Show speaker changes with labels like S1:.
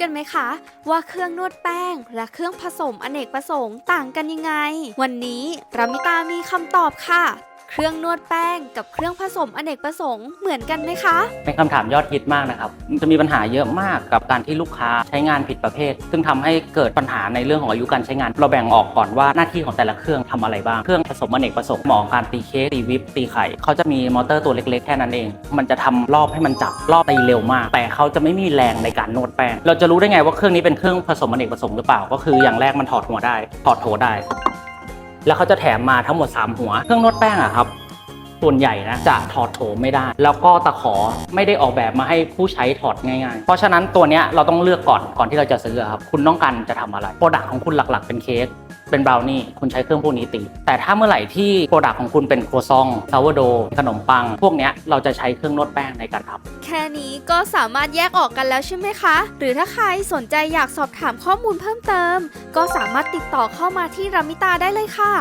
S1: กันไหมคะ ว่าเครื่องนวดแป้ง และเครื่องผสมอเนกประสงค์ต่างกันยังไง วันนี้รามิตามีคำตอบค่ะ เครื่องนวดแป้งกับเครื่องผสมอเนกประสงค์เหมือนกันไหมคะ
S2: เป็นคำถามยอดฮิตมากนะครับ มันจะมีปัญหาเยอะมากกับการที่ลูกค้าใช้งานผิดประเภท ซึ่งทำให้เกิดปัญหาในเรื่องของอายุการใช้งาน เราแบ่งออกก่อนว่าหน้าที่ของแต่ละเครื่องทำอะไรบ้าง เครื่องผสมอเนกประสงค์เหมาะกับการตีเค้ก ตีวิป ตีไข่ เขาจะมีมอเตอร์ตัวเล็กๆ แค่นั้นเอง มันจะทำรอบให้มันจับรอบตีเร็วมาก แต่เขาจะไม่มีแรงในการนวดแป้ง เราจะรู้ได้ไงว่าเครื่องนี้เป็นเครื่องผสมอเนกประสงค์หรือเปล่า ก็คืออย่างแรกมันถอดหัวได้ ถอดโถได้ แล้วเขาจะแถมมาทั้งหมด 3 หัว เครื่องนวดแป้งอะครับ ส่วนใหญ่นะจะถอดโถมไม่ได้ แล้วก็ตะขอไม่ได้ออกแบบมาให้ผู้ใช้ถอดง่ายๆ เพราะฉะนั้นตัวเนี้ยเราต้องเลือกก่อนก่อนที่เราจะซื้อครับคุณต้องการจะทำอะไรโปรดักของคุณหลักๆ เป็นเค้กเป็นบราวนี่คุณใช้เครื่องพวกนี้ตี แต่ถ้าเมื่อไหร่ที่โปรดักของคุณเป็นโครซองซาวโดขนมปัง พวกเนี้ยเราจะใช้เครื่องนวดแป้งในการทำ
S1: แค่นี้ก็สามารถแยกออกกันแล้วใช่ไหมคะ หรือถ้าใครสนใจอยากสอบถามข้อมูลเพิ่มเติม ก็สามารถติดต่อเข้ามาที่รามิตาได้เลยค่ะ